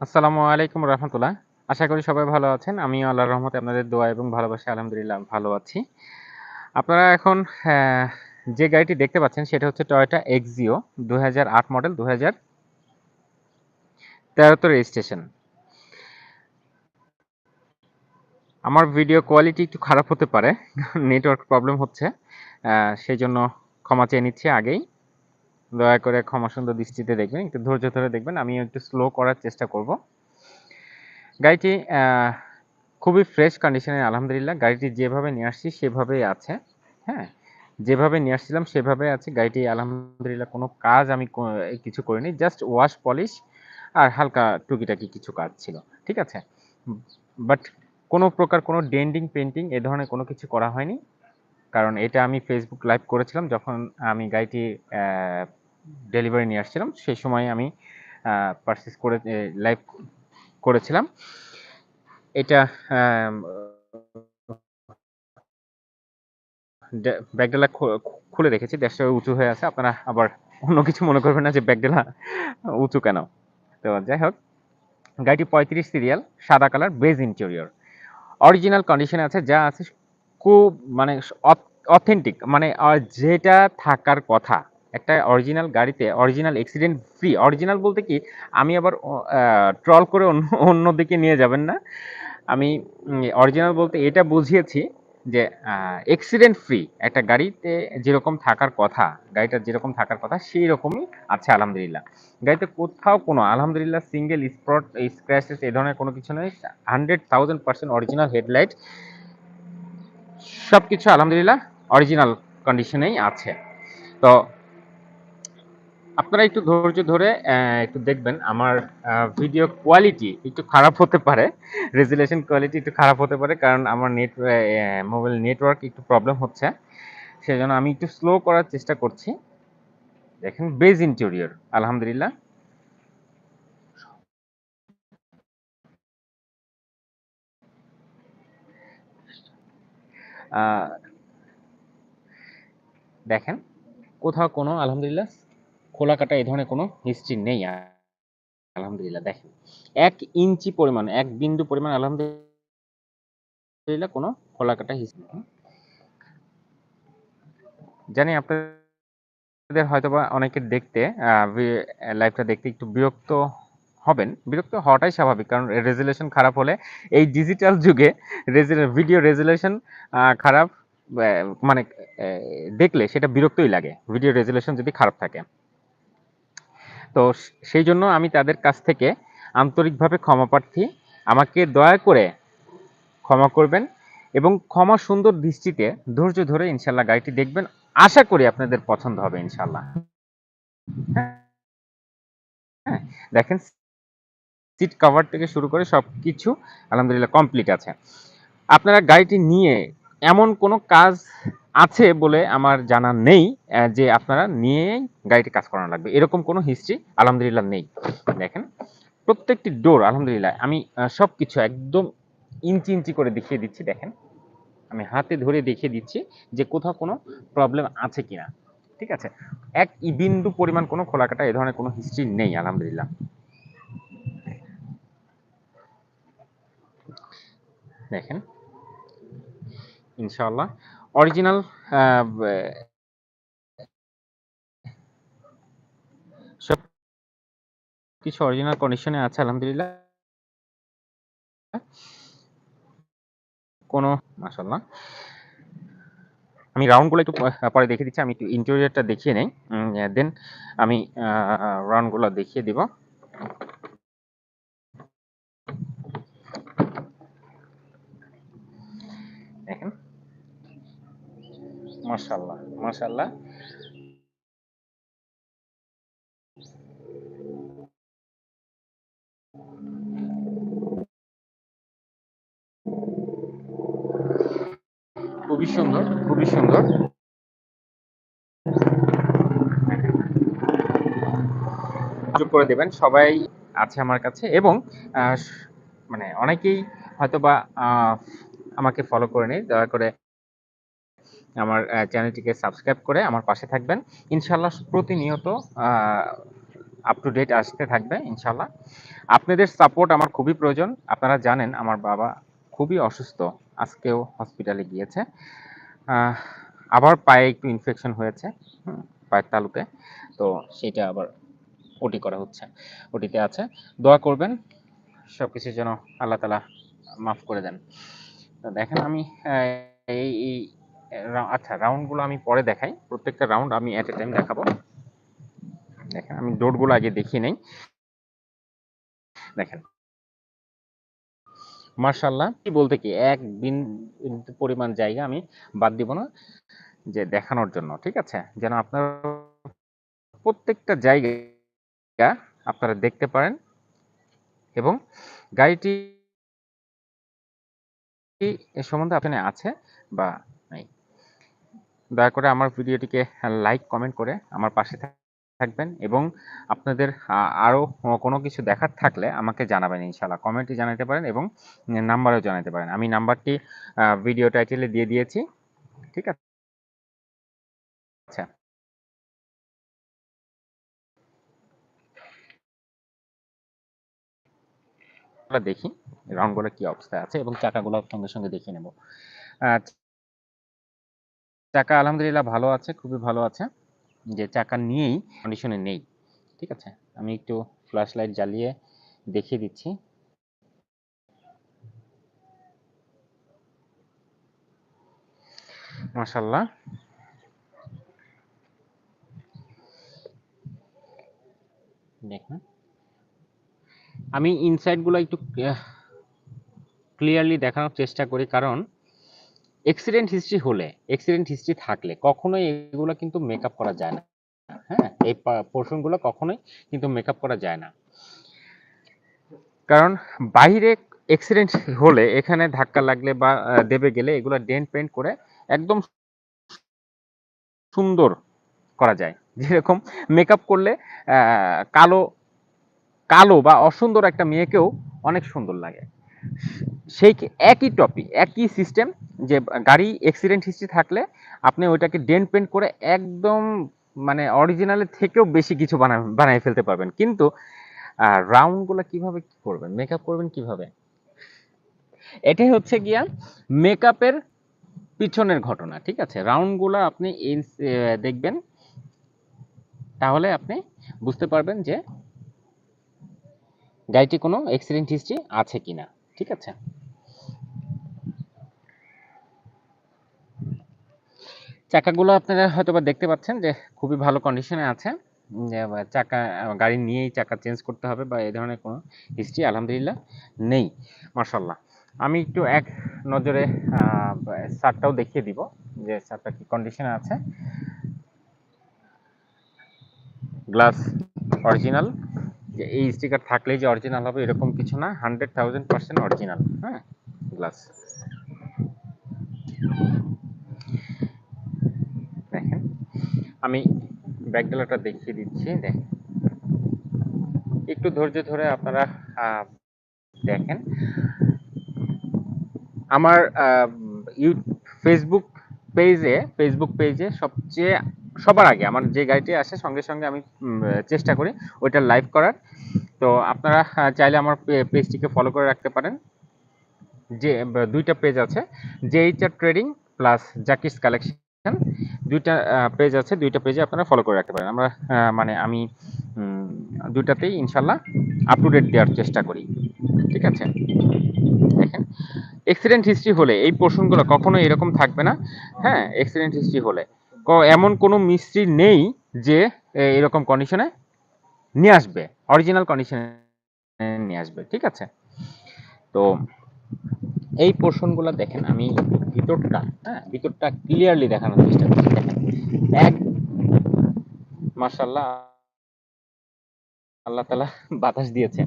আসসালামু আলাইকুম রহমতুল্লাহ। আশা করি সবাই ভালো আছেন। আমি আল্লাহর রহমতে আপনাদের দোয়া এবং ভালোবাসা আলহামদুলিল্লাহ ভালো আছি। আপনারা এখন যে গাড়িটি দেখতে পাচ্ছেন সেটা হচ্ছে টয়োটা এক্সিও দু হাজার আট মডেল দু হাজার তেরোতে রেজিস্ট্রেশন আমার ভিডিও কোয়ালিটি একটু খারাপ হতে পারে নেটওয়ার্ক প্রবলেম হচ্ছে সেই জন্য ক্ষমা চেয়ে নিচ্ছি আগেই। দয়া করে ক্ষমা সুন্দর দৃষ্টিতে দেখবেন, একটু ধৈর্য ধরে দেখবেন আমি একটু স্লো করার চেষ্টা করব। গাড়িটি খুবই ফ্রেশ কন্ডিশনে আলহামদুলিল্লাহ, গাড়িটি যেভাবে নিয়ে আসছি সেভাবেই আছে হ্যাঁ? যেভাবে নিয়ে আসছিলাম সেভাবে আছে, গাড়িটি আলহামদুলিল্লাহ কোনো কাজ আমি কিছু করিনি জাস্ট ওয়াশ পলিশ আর হালকা টুকিটাকি কিছু কাজ ছিল, ঠিক আছে? বাট কোনো প্রকার কোনো ডেন্ডিং, পেন্টিং এ ধরনের কোনো কিছু করা হয়নি, কারণ এটা আমি ফেসবুক লাইভ করেছিলাম যখন আমি গাড়িটি ডেলিভারি নিয়ে আসছিলাম সেই সময় আমি পারচেস করে লাইভ করেছিলাম। এটা ব্যাগডালা খুলে রেখেছি দেড়শো উঁচু হয়ে আছে, আপনারা আবার অন্য কিছু মনে করবেন না যে ব্যাগডালা উঁচু কেন। তো যাই হোক, গাড়িটি পঁয়ত্রিশ সিরিয়াল, সাদা কালার, বেজ ইন্টেরিয়র অরিজিনাল কন্ডিশনে আছে, যা আছে খুব মানে অথেন্টিক মানে যেটা থাকার কথা। একটা অরিজিনাল গাড়িতে অরিজিনাল অ্যাক্সিডেন্ট ফ্রি অরিজিনাল বলতে কি, আমি আবার ট্রল করে অন্য, অন্যদিকে নিয়ে যাবেন না। আমি অরিজিনাল বলতে এটা বুঝিয়েছি যে অ্যাক্সিডেন্ট ফ্রি একটা গাড়িতে যেরকম থাকার কথা, গাড়িটার যেরকম থাকার কথা, সেই রকমই আছে, আলহামদুলিল্লাহ। গাড়িতে কোথাও কোনো, আলহামদুলিল্লাহ সিঙ্গেল স্পট স্ক্র্যাচেস এই ধরনের কোনো কিছু নেই hundred thousand percent original headlight সব কিছু আলহামদুলিল্লাহ অরিজিনাল কন্ডিশনেই আছে। তো আপনারা একটু ধৈর্য ধরে একটু দেখবেন আমার ভিডিও কোয়ালিটি একটু খারাপ হতে পারে। রেজুলেশন কোয়ালিটি একটু খারাপ হতে পারে কারণ আমার নেট মোবাইল নেটওয়ার্ক একটু প্রবলেম হচ্ছে। সেই জন্য আমি একটু স্লো করার চেষ্টা করছি। দেখেন বেজ ইন্টেরিয়র আলহামদুলিল্লাহ। দেখেন, কোথাও কোনো, আলহামদুলিল্লাহ খোলা কাটা এই ধরনের কোনো হিস্ট্রি নেই আলহামদুলিল্লাহ। দেখেন, এক ইঞ্চি পরিমাণ, এক বিন্দু পরিমাণ আলহামদুলিল্লাহ কোনো খোলা কাটা হিস্ট্রি নেই। জানি আপনাদের হয়তোবা অনেকে দেখতে লাইভটা দেখতে একটু বিরক্ত হবেন। বিরক্ত হওয়াটাই স্বাভাবিক, কারণ রেজুলেশন খারাপ হলে এই ডিজিটাল যুগে ভিডিও রেজুলেশন খারাপ মানে দেখলে সেটা বিরক্তই লাগে। ভিডিও রেজুলেশন যদি খারাপ থাকে। তো সেই জন্য আমি তাদের কাছ থেকে আন্তরিকভাবে ক্ষমা প্রার্থী। আমাকে দয়া করে ক্ষমা করবেন এবং ক্ষমা সুন্দর দৃষ্টিতে ধৈর্য ধরে ইনশাল্লাহ গাড়িটি দেখবেন। আশা করি আপনাদের পছন্দ হবে ইনশাল্লাহ। হ্যাঁ দেখেন, সিট কভার থেকে শুরু করে সব কিছু আলহামদুলিল্লাহ কমপ্লিট আছে। আপনারা গাড়িটি নিয়ে এমন কোনো কাজ আছে বলে আমার জানা নেই যে আপনারা নিয়ে গাড়িটি কাজ করানো লাগবে। এরকম কোনো হিস্ট্রি আলহামদুলিল্লাহ, নেই। দেখেন, প্রত্যেকটি ডোর আলহামদুলিল্লাহ, আমি সব কিছু একদম ইঞ্চি ইঞ্চি করে দেখিয়ে দিচ্ছি, দেখেন। আমি হাতে ধরে দেখিয়ে দিচ্ছি যে কোথাও কোনো প্রবলেম আছে কিনা। ঠিক আছে? এক বিন্দু পরিমাণ কোনো খোলাকাটা এ ধরনের কোনো হিস্ট্রি নেই, আলহামদুলিল্লাহ। দেখেন ইনশাআল্লাহ। অরিজিনাল সব কিছু অরিজিনাল কন্ডিশনে আছে, আলহামদুলিল্লাহ। কোনো মাশাল্লাহ আমি রাউন্ডগুলো একটু পরে দেখিয়ে দিচ্ছি, আমি একটু ইন্টেরিয়রটা দেখিয়ে নেই। দেন আমি রাউন্ডগুলো দেখিয়ে দিব। দেখেন। মাশাল্লাহ মাশাল্লাহ খুবই সুন্দর খুবই সুন্দর। করে দেবেন, সবাই আছে আমার কাছে এবং মানে অনেকেই হয়তোবা আমাকে ফলো করে নেই দয়া করে আমার চ্যানেলটিকে সাবস্ক্রাইব করে আমার পাশে থাকবেন। ইনশাল্লাহ প্রতিনিয়ত আপ টু ডেট আসতে থাকবে ইনশাল্লাহ আপনাদের সাপোর্ট আমার খুবই প্রয়োজন। আপনারা জানেন, আমার বাবা খুবই অসুস্থ, আজকেও হসপিটালে গিয়েছে। আবার পায়ে একটু ইনফেকশন হয়েছে পায়ের তালুতে। তো সেটা আবার ওটি করা হচ্ছে ওটিতে আছে। দোয়া করবেন সব কিছু যেন আল্লাহ তালা মাফ করে দেন। দেখেন আমি এই আচ্ছা রাউন্ডগুলো আমি পরে দেখাই। প্রত্যেকটা রাউন্ড আমি এট এ টাইম দেখাবো। দেখেন, আমি ডোরগুলো আগে দেখিয়ে নেই। দেখেন। মার্শাল্লাহ কি বলতে কি, এক বিন পরিমাণ জায়গা আমি বাদ দিব না, যে দেখানোর জন্য, ঠিক আছে? যেন আপনার প্রত্যেকটা জায়গা আপনারা দেখতে পারেন এবং গাড়িটি সম্বন্ধে আপনি আছে বা দয়া করে আমার ভিডিওটিকে লাইক কমেন্ট করে আমার পাশে থাকবেন এবং আপনাদের আ- আরও কোনো কিছু দেখার থাকলে আমাকে জানাবেন ইনশাল্লাহ কমেন্টে জানাতে পারেন এবং নাম্বারেও জানাতে পারেন। আমি নাম্বারটি ভিডিও টাইটেলে দিয়ে দিয়েছি। ঠিক আছে আচ্ছা। দেখি রাউন্ডগুলো কি অবস্থায় আছে এবং চাকাগুলো সঙ্গে সঙ্গে দেখে নেব। আহ, চাকা আলহামদুলিল্লাহ ভালো আছে, খুবই ভালো আছে। যে চাকা নিয়েই কন্ডিশনে নেই, ঠিক আছে? আমি একটু ফ্ল্যাশ লাইট জ্বালিয়ে দেখিয়ে দিচ্ছি। মাশাল্লাহ দেখুন। আমি ইনসাইডগুলো একটু ক্লিয়ারলি দেখানোর চেষ্টা করি, কারণ অ্যাক্সিডেন্ট হিস্ট্রি হলে অ্যাক্সিডেন্ট হিস্ট্রি থাকলে কখনোই এগুলো কিন্তু মেকআপ করা যায় না। হ্যাঁ এই পোর্শনগুলো কখনোই কিন্তু মেকআপ করা যায় না। কারণ বাইরে অ্যাক্সিডেন্ট হলে, এখানে ধাক্কা লাগলে বা দেবে গেলে এগুলো ডেন্ট পেন্ট করে একদম সুন্দর করা যায়। যেরকম মেকআপ করলে কালো কালো বা অসুন্দর একটা মেয়েকেও অনেক সুন্দর লাগে। সেই একই টপিক একই সিস্টেম যে গাড়ি অ্যাক্সিডেন্ট হিস্ট্রি থাকলে আপনি ওইটাকে ডেন্ট পেন্ট করে একদম মানে অরিজিনালের থেকেও বেশি কিছু বানা বানিয়ে ফেলতে পারবেন। কিন্তু রাউন্ডগুলো কীভাবে কি করবেন? মেকআপ করবেন কীভাবে? এটাই হচ্ছে গিয়া মেকআপের পিছনের ঘটনা, ঠিক আছে? রাউন্ডগুলো আপনি দেখবেন, তাহলে আপনি বুঝতে পারবেন যে গাড়িটি কোনো অ্যাক্সিডেন্ট হিস্ট্রি আছে কিনা। ঠিক আছে। চাকাগুলো আপনারা হয়তো বা দেখতে পাচ্ছেন যে খুবই ভালো কন্ডিশনে আছে। চাকা গাড়ি নিয়েই চাকা চেঞ্জ করতে হবে বা এই ধরনের কোনো হিস্ট্রি আলহামদুলিল্লাহ নেই মার্শাল্লাহ আমি একটু এক নজরে সারটাও দেখিয়ে দিব যে সারটা কি কন্ডিশনে আছে। Glass original. যে এই স্টিকার থাকলেই যে অরিজিনাল হবে, এরকম কিছু না হান্ড্রেড থাউজেন্ড পার্সেন্ট অরিজিনাল হ্যাঁ? গ্লাস দেখেন, আমি ব্যাকডালাটা দেখিয়ে দিচ্ছি, দেখেন। একটু ধৈর্য ধরে আপনারা দেখেন। আমার ইউ ফেসবুক পেজে ফেসবুক পেজে সবচেয়ে সবার আগে, আমার যে গাড়িটি আসে, সঙ্গে সঙ্গে আমি চেষ্টা করি ওইটা লাইভ করার। তো আপনারা চাইলে আমার পেজটিকে ফলো করে রাখতে পারেন। যে দুইটা পেজ আছে JHR trading plus Jakis collection দুইটা পেজ আছে, দুইটা পেজে আপনারা ফলো করে রাখতে পারেন। আমরা মানে আমি দুইটাতেই ইনশাল্লাহ আপ টু ডেট দেওয়ার চেষ্টা করি। ঠিক আছে? দেখেন এক্সিডেন্ট হিস্ট্রি হলে, এই পোর্শনগুলো কখনো এরকম থাকবে না। হ্যাঁ এক্সিডেন্ট হিস্ট্রি হলে। এমন কোনো মিস্ত্রি নেই যে এরকম কন্ডিশনে নিয়ে আসবে। অরিজিনাল কন্ডিশনে নিয়ে আসবে, ঠিক আছে? তো এই পোর্শনগুলো দেখেন, আমি ভিতরটা হ্যাঁ ভিতরটা ক্লিয়ারলি দেখানোর চেষ্টা করছি। দেখেন, এক মার্শাল্লাহ আল্লাহ তালা বাতাস দিয়েছেন।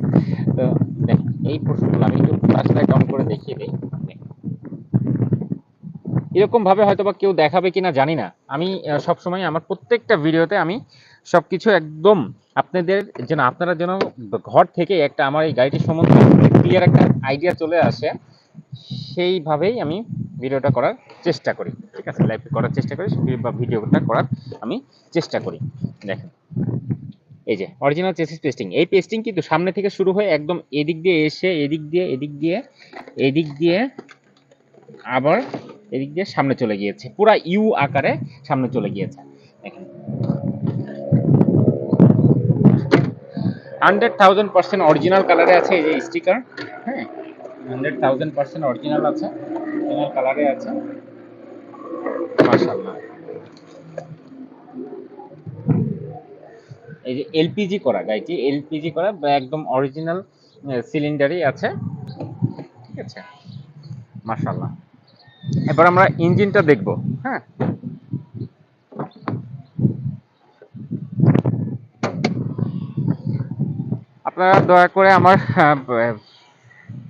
তো দেখেন, এই পোর্শনগুলো আমি একটু ফ্ল্যাশ লাইট অন করে দেখিয়ে দিই। এরকম ভাবে হয়তো বা কেউ দেখাবে কিনা জানি না। আমি সবসময় আমার প্রত্যেকটা ভিডিওতে আমি সব কিছু একদম আপনাদের যেন, আপনারা যেন ঘর থেকে একটা আমার এই গাড়িটির সম্বন্ধে ক্লিয়ার একটা আইডিয়া চলে আসে, সেইভাবেই আমি ভিডিওটা করার চেষ্টা করি। ঠিক আছে? লাইভ করার চেষ্টা করি বা ভিডিওটা করার আমি চেষ্টা করি। দেখেন। এই যে অরিজিনাল চেসিস পেস্টিং এই পেস্টিং কিন্তু সামনে থেকে শুরু হয়ে একদম এদিক দিয়ে এসে, এদিক দিয়ে এদিক দিয়ে এদিক দিয়ে আবার এদিক দিয়ে সামনে চলে গিয়েছে। পুরা ইউ আকারে সামনে চলে গিয়েছে। হান্ড্রেড থাউজেন্ড পার্সেন্ট অরিজিনাল কালারে আছে এই যে স্টিকার হ্যাঁ? হান্ড্রেড থাউজেন্ড পার্সেন্ট অরিজিনাল আছে অরিজিনাল কালারে আছে। মাশাআল্লাহ। এই যে এলপিজি করা গাড়িটি এলপিজি করা, একদম অরিজিনাল সিলিন্ডারই আছে। ঠিক আছে? মাশাআল্লাহ। এবার আমরা ইঞ্জিনটা দেখব হ্যাঁ? আপনারা দয়া করে আমার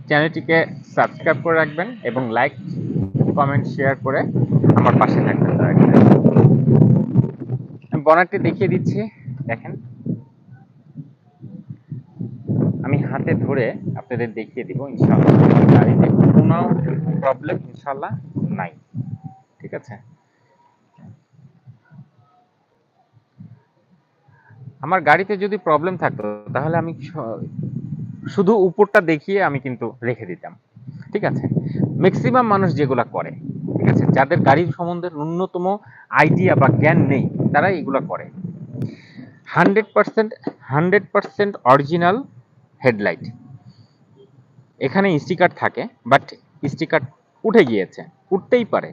চ্যানেলটিকে সাবস্ক্রাইব করে রাখবেন এবং লাইক, কমেন্ট, শেয়ার করে আমার পাশে থাকবেন দয়া করে। বনারটি দেখিয়ে দিচ্ছি, দেখেন আমি হাতে ধরে আপনাদের দেখিয়ে দিব, ইনশাআল্লাহ। গাড়িতে কোনো প্রবলেম ইনশাআল্লাহ, নাই। ঠিক আছে? আমার গাড়িতে যদি প্রবলেম থাকতো, তাহলে আমি শুধু উপরটা দেখিয়ে আমি কিন্তু রেখে দিতাম। ঠিক আছে? ম্যাক্সিমাম মানুষ যেগুলা করে, ঠিক আছে? যাদের গাড়ির সম্বন্ধে ন্যূনতম আইডিয়া বা জ্ঞান নেই, তারা এগুলা করে। Hundred percent hundred percent original headlight. এখানে স্টিকার থাকে, বাট স্টিকার উঠে গিয়েছে। উঠতেই পারে,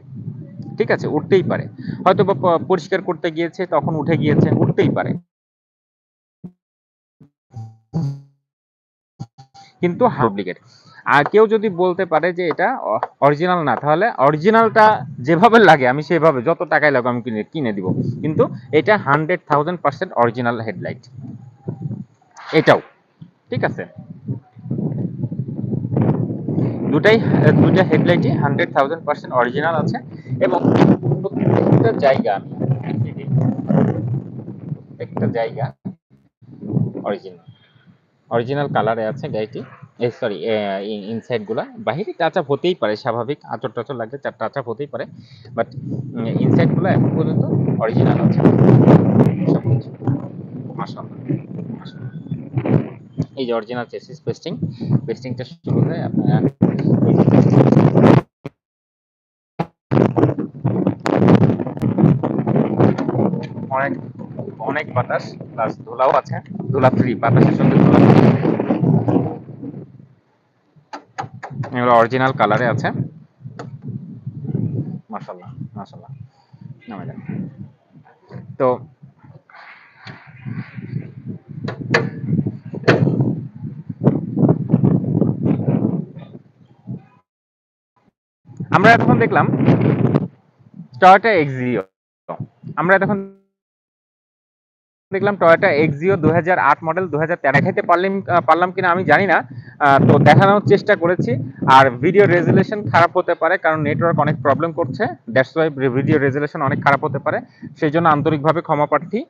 ঠিক আছে? উঠতেই পারে। হয়তো বা পরিষ্কার করতে গিয়েছে, তখন উঠে গিয়েছে, উঠতেই পারে। কিন্তু ডুপ্লিকেট আর কেউ যদি বলতে পারে যে এটা অরিজিনাল না, তাহলে অরিজিনালটা যেভাবে লাগে, আমি সেভাবে, যত টাকায় লাগে আমি কিনে কিনে দিব। কিন্তু এটা hundred thousand percent original headlight এটাও। ঠিক আছে। দুটাই দুটা হেডলাইটই হান্ড্রেড থাউজেন্ড পার্সেন্ট অরিজিনাল আছে এবং প্রত্যেকটা জায়গা আমি জায়গা অরিজিনাল অরিজিনাল কালারে আছে গাড়িটি। এই সরি ইনসাইডগুলা বাহিরে টাচ আপ হতেই পারে, স্বাভাবিক আচর টাচর লাগলে টাচ হতেই পারে বাট ইনসাইডগুলো এখন পর্যন্ত অরিজিনাল আছে। মাশাআল্লাহ। এই যে অরিজিনাল চেসিস পেস্টিং পেস্টিংটা শুরু হয়ে আপনারা অনেক অনেক বাতাস প্লাস ধুলাও আছে, ধুলা ফ্রি বাতাসের সঙ্গে ধুলা। এগুলো অরিজিনাল কালারে আছে নামে যান তো আমরা এতক্ষণ দেখলাম টয়োটা এক্সিও আমরা এতক্ষণ দেখলাম টয়োটা এক্সিও দু হাজার আট মডেল দু হাজার দেখাইতে পারলাম পারলাম কিনা আমি জানি না। তো দেখানোর চেষ্টা করেছি। আর ভিডিও রেজুলেশন খারাপ হতে পারে, কারণ নেটওয়ার্ক অনেক প্রবলেম করছে। দ্যাটস ওয়াই ভিডিও রেজুলেশন অনেক খারাপ হতে পারে। সেই জন্য আন্তরিকভাবে ক্ষমা প্রার্থী।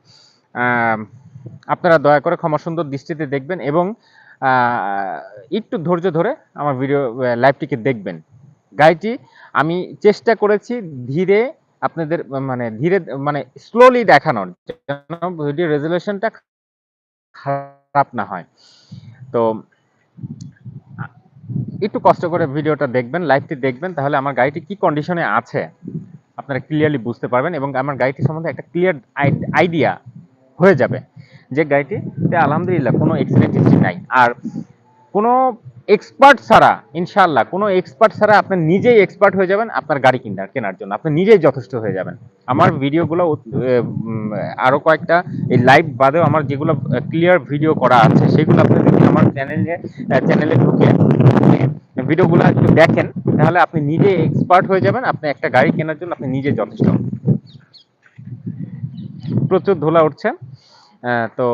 আপনারা দয়া করে ক্ষমা সুন্দর দৃষ্টিতে দেখবেন এবং একটু ধৈর্য ধরে আমার ভিডিও লাইভটিকে দেখবেন। গাড়িটি আমি চেষ্টা করেছি ধীরে আপনাদের মানে ধীরে মানে স্লোলি দেখানোর ভিডিও রেজুলেশনটা খারাপ না হয়। তো, একটু কষ্ট করে ভিডিওটা দেখবেন লাইভটি দেখবেন, তাহলে আমার গাড়িটি কি কন্ডিশনে আছে আপনারা ক্লিয়ারলি বুঝতে পারবেন এবং আমার গাড়িটি সম্বন্ধে একটা ক্লিয়ার আইডিয়া হয়ে যাবে যে গাড়িটিতে আলহামদুলিল্লাহ কোনো অ্যাক্সিডেন্ট হিস্ট্রি নাই। আর কোনো এক্সপার্ট ছাড়া ইনশাল্লাহ কোনো এক্সপার্ট ছাড়া আপনি নিজেই এক্সপার্ট হয়ে যাবেন আপনার গাড়ি কেনার কেনার জন্য। আপনি নিজেই যথেষ্ট হয়ে যাবেন। আমার ভিডিওগুলো উম, আরও কয়েকটা এই লাইভ বাদেও আমার যেগুলো ক্লিয়ার ভিডিও করা আছে সেগুলো আপনি যদি আমার চ্যানেলে চ্যানেলে ঢুকে ভিডিওগুলো একটু দেখেন তাহলে আপনি নিজে এক্সপার্ট হয়ে যাবেন আপনি একটা গাড়ি কেনার জন্য আপনি নিজে যথেষ্ট। প্রচুর ধুলা উঠছে তো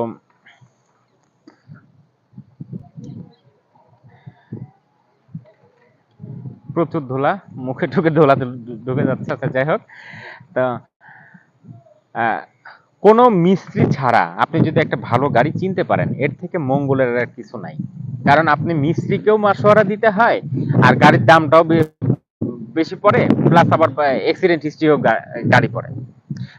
প্রচুর ধুলা মুখে ঢুকে ধুলা ঢুকে যাচ্ছে আচ্ছা যাই হোক। তো কোনো মিস্ত্রি ছাড়া আপনি যদি একটা ভালো গাড়ি চিনতে পারেন এর থেকে মঙ্গলের আর কিছু নাই। কারণ আপনি মিস্ত্রিকেও মাসোয়ারা দিতে হয় আর গাড়ির দামটাও বেশি পড়ে প্লাস আবার অ্যাক্সিডেন্ট হিস্ট্রিও গাড়ি পড়ে।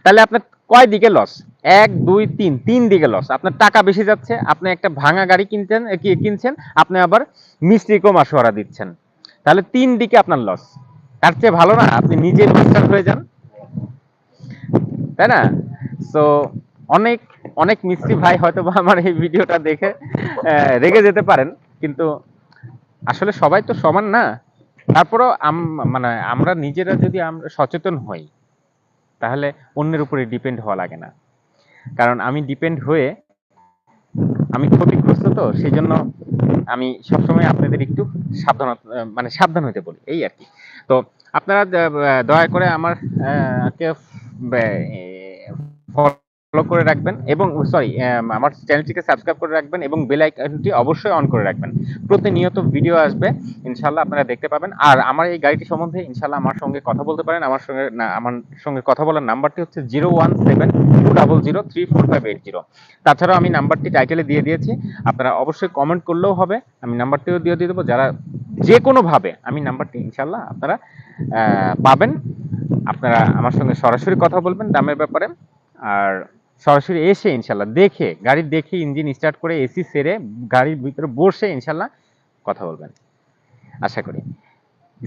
তাহলে আপনার কয় দিকে লস এক দুই তিন তিন দিকে লস আপনার টাকা বেশি যাচ্ছে আপনি একটা ভাঙা গাড়ি কিনছেন এ, কি- কিনছেন আপনি আবার মিস্ত্রিকেও মাসোয়ারা দিচ্ছেন। তাহলে তিন দিকে আপনার লস তার চেয়ে ভালো না, আপনি নিজে মাস্টার হয়ে যান। তাই না? সো অনেক অনেক মিস্ত্রি ভাই হয়তো বা আমার এই ভিডিওটা দেখে রেগে যেতে পারেন, কিন্তু আসলে সবাই তো সমান না। তারপরও মানে আমরা নিজেরা যদি আমরা সচেতন হই, তাহলে অন্যের উপরে ডিপেন্ড হওয়া লাগে না। কারণ আমি ডিপেন্ড হয়ে, আমি ক্ষতিগ্রস্ত তো, সেই জন্য আমি সবসময় আপনাদের একটু সাবধান মানে সাবধান হতে বলি, এই আর কি। তো আপনারা দয়া করে আমার কে ফলো করে রাখবেন এবং সরি আমার চ্যানেলটিকে সাবস্ক্রাইব করে রাখবেন এবং বেল আইকনটি অবশ্যই অন করে রাখবেন। প্রতিনিয়ত ভিডিও আসবে ইনশাল্লাহ আপনারা দেখতে পাবেন। আর আমার এই গাড়িটি সম্বন্ধে ইনশাল্লাহ আমার সঙ্গে কথা বলতে পারেন। আমার সঙ্গে আমার সঙ্গে কথা বলার নাম্বারটি হচ্ছে zero one seven two double zero three four five eight zero তাছাড়াও আমি নাম্বারটি টাইটেলে দিয়ে দিয়েছি। আপনারা অবশ্যই কমেন্ট করলেও হবে। আমি নাম্বারটিও দিয়ে দিয়ে দেবো। যারা যে কোনোভাবে আমি নাম্বারটি ইনশাল্লাহ আপনারা পাবেন। আপনারা আমার সঙ্গে সরাসরি কথা বলবেন দামের ব্যাপারে। আর সরাসরি এসে ইনশাল্লাহ দেখে, গাড়ি দেখে ইঞ্জিন স্টার্ট করে এসি সেরে গাড়ির ভিতরে বসে ইনশাল্লাহ কথা বলবেন। আশা করি।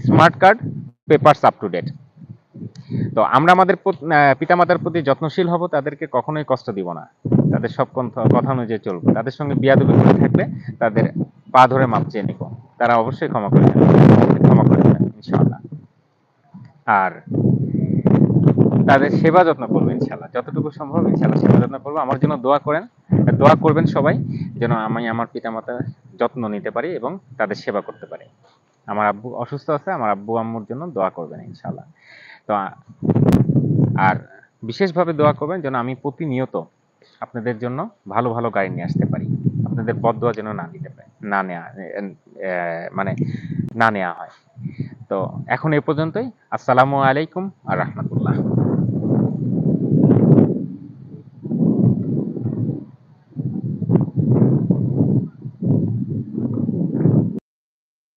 Smart card papers up to date তো আমরা আমাদের পিতামাতার প্রতি যত্নশীল হব, তাদেরকে কখনোই কষ্ট দিব না। তাদের সব কথা- অনুযায়ী চলবো। তাদের সঙ্গে বিয়াদবি করে থাকলে তাদের পা ধরে মাপ চেয়ে নিব। তারা অবশ্যই ক্ষমা করে ক্ষমা করে দেবেন আর তাদের সেবা যত্ন করব ইনশাল্লাহ যতটুকু সম্ভব ইনশাল্লাহ সেবা যত্ন করব। আমার জন্য দোয়া করেন, দোয়া করবেন সবাই যেন আমি আমার পিতামাতার যত্ন নিতে পারি এবং তাদের সেবা করতে পারি। আমার আব্বু অসুস্থ আছে, আমার আব্বু আম্মুর জন্য দোয়া করবেন ইনশাল্লাহ তো আর বিশেষভাবে দোয়া করবেন যেন আমি প্রতিনিয়ত আপনাদের জন্য ভালো ভালো গাড়ি নিয়ে আসতে পারি। আপনাদের বদোয়া যেন না নিতে পারে, না নেওয়া মানে না নেওয়া হয়। তো এখন এ পর্যন্তই। আসসালামু আলাইকুম আর রহমতুল্লাহ।